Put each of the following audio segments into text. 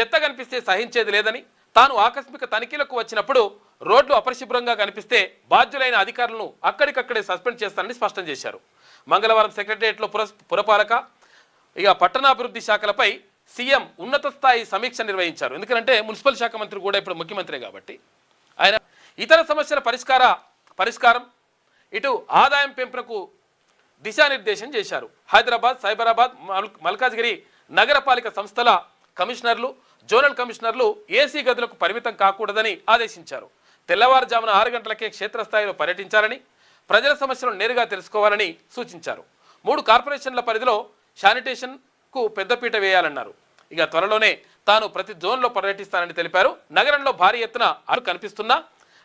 చెత్త కనిపిస్తే సహించేది లేదని తాను ఆకస్మిక తనిఖీలకు వచ్చినప్పుడు రోడ్లు అపరిశుభ్రంగా కనిపిస్తే బాధ్యులైన అధికారులను అక్కడికక్కడే సస్పెండ్ చేస్తానని స్పష్టం చేశారు. మంగళవారం సెక్రటరియట్లో పుర పురపాలక ఇక పట్టణాభివృద్ధి శాఖలపై సీఎం ఉన్నత స్థాయి సమీక్ష నిర్వహించారు. ఎందుకంటే మున్సిపల్ శాఖ మంత్రి కూడా ఇప్పుడు ముఖ్యమంత్రి కాబట్టి. ఆయన ఇతర సమస్యల పరిష్కార పరిష్కారం ఇటు ఆదాయం పెంపునకు దిశానిర్దేశం చేశారు. హైదరాబాద్ సైబరాబాద్ మల్- మల్కాజ్గిరి నగరపాలిక సంస్థల కమిషనర్లు జోనల్ కమిషనర్లు ఏసీ గదులకు పరిమితం కాకూడదని ఆదేశించారు. తెల్లవారుజామున ఆరు గంటలకే క్షేత్రస్థాయిలో పర్యటించాలని ప్రజల సమస్యలను నేరుగా తెలుసుకోవాలని సూచించారు. మూడు కార్పొరేషన్ల పరిధిలో శానిటేషన్కు పెద్దపీట వేయాలన్నారు. ఇక త్వరలోనే తాను ప్రతి జోన్లో పర్యటిస్తానని తెలిపారు. నగరంలో భారీ ఎత్తున అడు కనిపిస్తున్నా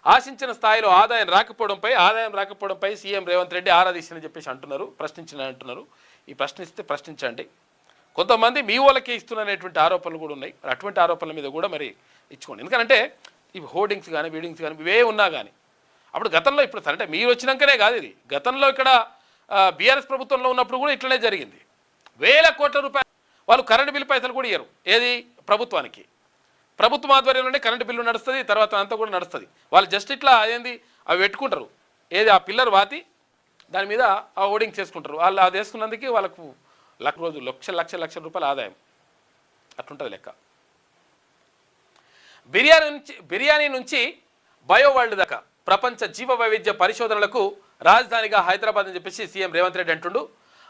ఆశించిన స్థాయిలో ఆదాయం రాకపోవడంపై ఆదాయం రాకపోవడంపై సీఎం రేవంత్ రెడ్డి ఆరాధించని చెప్పేసి అంటున్నారు ప్రశ్నించిన అంటున్నారు. ఈ ప్రశ్నిస్తే ప్రశ్నించండి. కొంతమంది మీ వాళ్ళకే ఇస్తున్నటువంటి ఆరోపణలు కూడా ఉన్నాయి. మరి అటువంటి ఆరోపణల మీద కూడా మరి ఇచ్చుకోండి. ఎందుకంటే ఇవి హోర్డింగ్స్ కానీ బిల్డింగ్స్ కానీ ఇవే ఉన్నా కానీ అప్పుడు గతంలో ఇప్పుడు అంటే మీరు వచ్చినాకనే కాదు ఇది. గతంలో ఇక్కడ బీఆర్ఎస్ ప్రభుత్వంలో ఉన్నప్పుడు కూడా ఇట్లనే జరిగింది. వేల కోట్ల రూపాయలు వాళ్ళు కరెంటు బిల్లు పైసలు కూడా ఇయ్యరు. ఏది? ప్రభుత్వానికి. ప్రభుత్వం ఆధ్వర్యంలోనే కరెంటు బిల్లు నడుస్తుంది తర్వాత అంతా కూడా నడుస్తుంది. వాళ్ళు జస్ట్ ఇట్లా అదేంది? అవి పెట్టుకుంటారు. ఏది? ఆ పిల్లర్ వాతి దాని మీద ఆ ఓడింగ్ చేసుకుంటారు. వాళ్ళు అది వేసుకున్నందుకు వాళ్ళకు లక్ష రోజు లక్ష లక్ష లక్ష రూపాయల ఆదాయం. అట్లుంటుంది లెక్క. బిర్యానీ నుంచి బిర్యానీ నుంచి బయో వరల్డ్ దాకా ప్రపంచ జీవ వైవిధ్య పరిశోధనలకు రాజధానిగా హైదరాబాద్ అని చెప్పేసి సీఎం రేవంత్ రెడ్డి అంటుండు.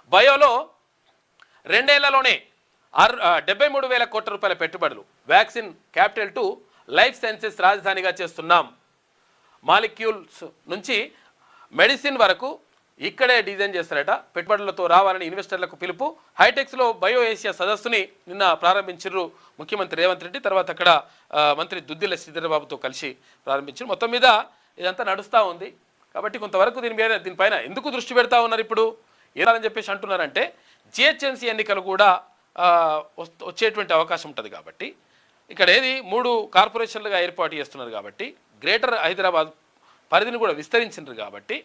బయోలో రెండేళ్ళలోనే అర్ డెబ్బై మూడు వేల కోట్ల రూపాయల పెట్టుబడులు. Vaccine capital to life sciences రాజధానిగా చేస్తున్నాం. మాలిక్యూల్స్ నుంచి మెడిసిన్ వరకు ఇక్కడే డిజైన్ చేస్తారట. పెట్టుబడులతో రావాలని ఇన్వెస్టర్లకు పిలుపు. హైటెక్స్లో బయో ఏషియా సదస్సుని నిన్న ప్రారంభించారు ముఖ్యమంత్రి రేవంత్ రెడ్డి. తర్వాత అక్కడ మంత్రి దుద్దిల శ్రీధరబాబుతో కలిసి ప్రారంభించారు మొత్తం మీద ఇదంతా నడుస్తూ ఉంది. కాబట్టి కొంతవరకు దీని మీద దీనిపైన ఎందుకు దృష్టి పెడతా ఉన్నారు ఇప్పుడు? ఏదని చెప్పేసి అంటున్నారంటే జిహెచ్ఎంసీ ఎన్నికలు కూడా వచ్చేటువంటి అవకాశం ఉంటుంది కాబట్టి ఇక్కడ ఏది మూడు కార్పొరేషన్లుగా ఏర్పాటు చేస్తున్నారు కాబట్టి గ్రేటర్ హైదరాబాద్ పరిధిని కూడా విస్తరించినారు కాబట్టి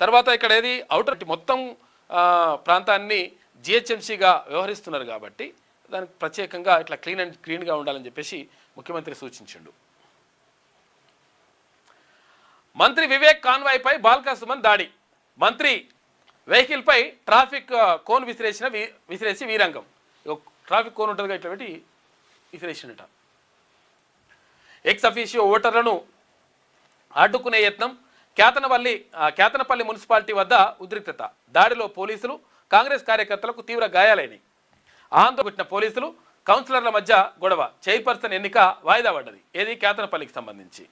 తర్వాత ఇక్కడ ఏది? అవుటర్ మొత్తం ప్రాంతాన్ని జిహెచ్ఎంసీగా వ్యవహరిస్తున్నారు కాబట్టి దానికి ప్రత్యేకంగా ఇట్లా క్లీన్ అండ్ క్లీన్గా ఉండాలని చెప్పేసి ముఖ్యమంత్రి సూచించిండు. మంత్రి వివేక్ కాన్వాయ్పై బాల్కా సుమన్ దాడి. మంత్రి వెహికల్పై ట్రాఫిక్ కోన్ విసిరేసిన విసిరేసి వీరంగం. ట్రాఫిక్ కోన్ ఉంటుంది ఇట్లా పెట్టి విసిరేసినట ఎక్స్ అఫీషియో ఓటర్లను అడ్డుకునే యత్నం కేతనపల్లి కేతనపల్లి మున్సిపాలిటీ వద్ద ఉద్రిక్తత. దాడిలో పోలీసులు కాంగ్రెస్ కార్యకర్తలకు తీవ్ర గాయాలైనవి ఆందోళన పుట్టిన పోలీసులు కౌన్సిలర్ల మధ్య గొడవ. చైర్పర్సన్ ఎన్నిక వాయిదా పడ్డది. ఏది కేతనపల్లికి సంబంధించి.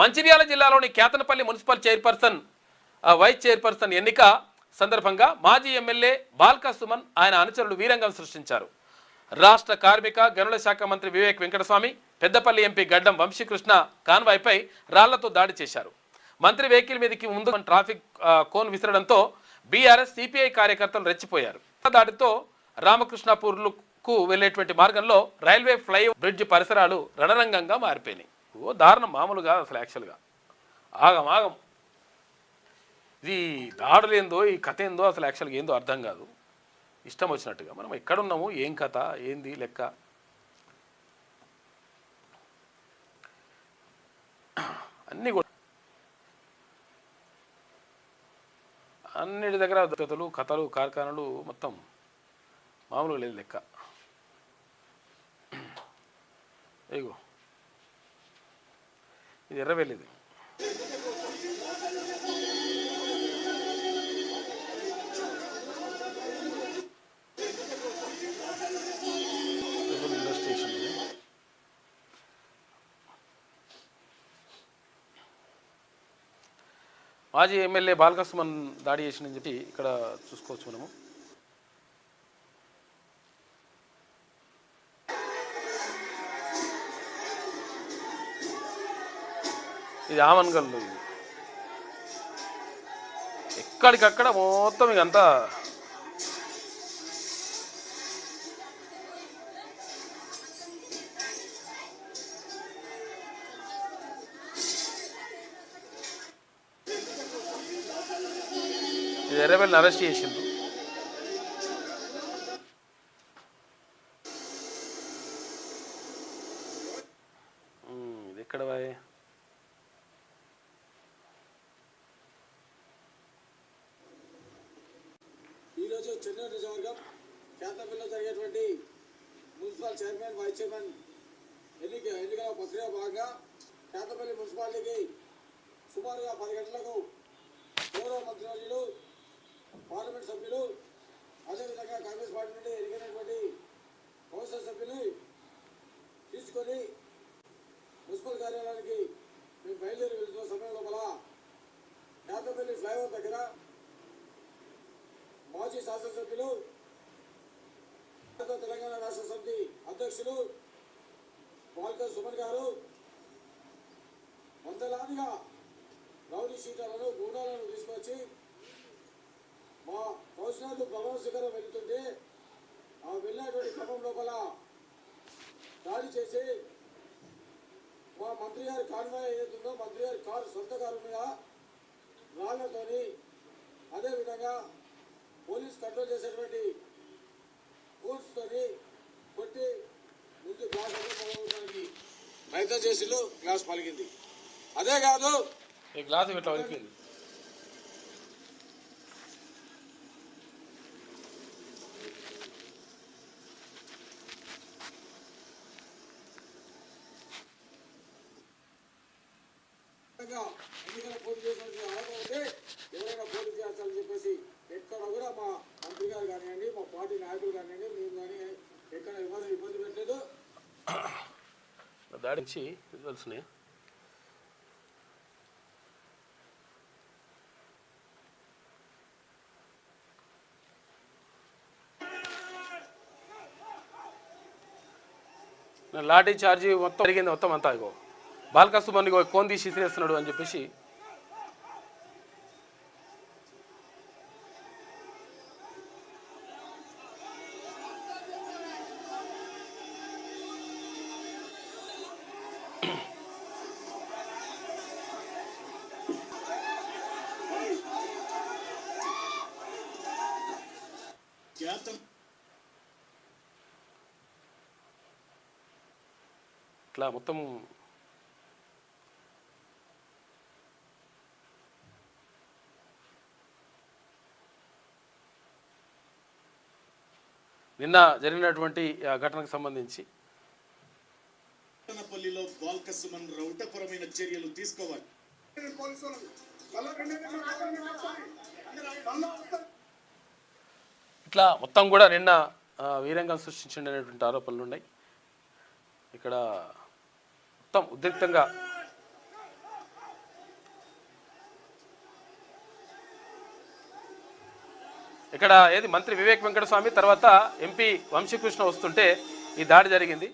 మంచిర్యాల జిల్లాలోని Kethanapalli municipal chairperson vice chairperson ఎన్నిక సందర్భంగా మాజీ ఎమ్మెల్యే బాల్కా సుమన్ ఆయన అనుచరులు వీరంగం సృష్టించారు. రాష్ట్ర కార్మిక గనుల శాఖ మంత్రి వివేక్ వెంకటస్వామి పెద్దపల్లి ఎంపీ గడ్డం వంశీకృష్ణ కాన్వాయ్పై రాళ్ళతో దాడి చేశారు. మంత్రి వెహికల్ మీదకి ముందు ట్రాఫిక్ కోన్ విసరడంతో బీఆర్ఎస్ సిపిఐ కార్యకర్తలు రెచ్చిపోయారు. దాడితో రామకృష్ణపూర్కు వెళ్ళేటువంటి మార్గంలో రైల్వే ఫ్లై బ్రిడ్జ్ పరిసరాలు రణరంగంగా మారిపోయినాయి. ఓ దారుణం మామూలుగా అసలు యాక్చువల్గా ఆగం ఆగం. ఇది దాడులు ఏందో ఈ కథ ఏందో అసలు యాక్చువల్గా ఏందో అర్థం కాదు. ఇష్టం వచ్చినట్టుగా. మనం ఎక్కడున్నాము ఏం కథ ఏంది లెక్క? అన్నీ కూడా అన్నిటి దగ్గర కథలు కథలు కార్ఖానలు మొత్తం మామూలుగా లేదు లెక్క. ఇగో ఇది ఎర్రవెల్లిది మాజీ ఎమ్మెల్యే బాలకృష్ణన్ దాడి చేసిందని చెప్పి ఇక్కడ చూసుకోవచ్చు మనము. ఇది ఆమన్గల్లు. ఇది ఎక్కడికక్కడ మొత్తం ఇక ఎర్రబెల్లిని అరెస్ట్ చేసిండ్రు ఎక్కడ పోయి? ఈరోజు చెన్నై నియోజకవర్గం కేంద్రంలో జరిగేటువంటి మున్సిపల్ చైర్మన్ వైస్ చైర్మన్ ఎన్నిక ఎన్నికల ప్రక్రియ భాగంగా కేంద్రపల్లి మున్సిపాలిటీకి సుమారుగా పది గంటలకు గౌరవ మంత్రివర్యులు పార్లమెంట్ సభ్యులు అదేవిధంగా కాంగ్రెస్ పార్టీ నుండి ఎన్నికైనటువంటి కౌన్సిల్ సభ్యులు తీసుకొని మున్సిపల్ కార్యాలయానికి మేము బయలుదేరి వెళ్తున్న సమయం లోపల. యాదపల్లి ఫ్లైఓవర్ దగ్గర మాజీ శాసనసభ్యులు తెలంగాణ రాష్ట్ర సమితి అధ్యక్షులు వాల్కర్ సుమన్ గారు వందలాదిగా రౌడీ షీటర్లను గూడాలను తీసుకొచ్చి మా కౌశలాలు ప్రమాణ శిఖరం వెళ్తుంటే ఆ వెళ్ళినటువంటి క్రమం లోపల దాడి చేసి మా మంత్రి గారి కాన్వాయ్ ఏదైతుందో మంత్రి గారి కారు సొంత కారు మీద రాళ్ళతోని అదేవిధంగా పోలీస్ కంట్రోల్ చేసేటువంటి ఫోర్స్తోని కొట్టి ముందు గ్లాస్ అనేది ప్రయత్నం చేసిండు గ్లాస్ పలిగింది అదే కాదు గ్లాస్ ఇట్లా వదిలిపోయింది విధంగా ఎన్నికల పోటీ చేసినటువంటి అర్హత ఉంటే ఎవరైనా పోటీ చేస్తారని చెప్పేసి ఎక్కడ కూడా మా మంత్రి గారు కానివ్వండి మా పార్టీ నాయకులు కానివ్వండి మేము కానీ ఎక్కడ ఎవరు ఇబ్బంది పెట్టలేదు దాడించి తెలిసినాయి లాఠీ చార్జీ మొత్తం జరిగింది మొత్తం అంతా ఇగో. బాలకా సుమన్ కోన్ తీసి ఇసిరేస్తున్నాడు అని చెప్పేసి ఇట్లా మొత్తం నిన్న జరిగినటువంటి ఆ ఘటనకు సంబంధించి. పల్లిలో బాల్కసుమన్ రౌటపరమైన చర్యలు తీసుకోవాలి. ఇట్లా మొత్తం కూడా నిన్న వీరంగం సృష్టించండి అనేటువంటి ఆరోపణలు ఉన్నాయి ఇక్కడ మొత్తం ఉద్రిక్తంగా ఇక్కడ ఏది? మంత్రి వివేక్ వెంకటస్వామి తర్వాత ఎంపీ వంశీకృష్ణ వస్తుంటే ఈ దాడి జరిగింది.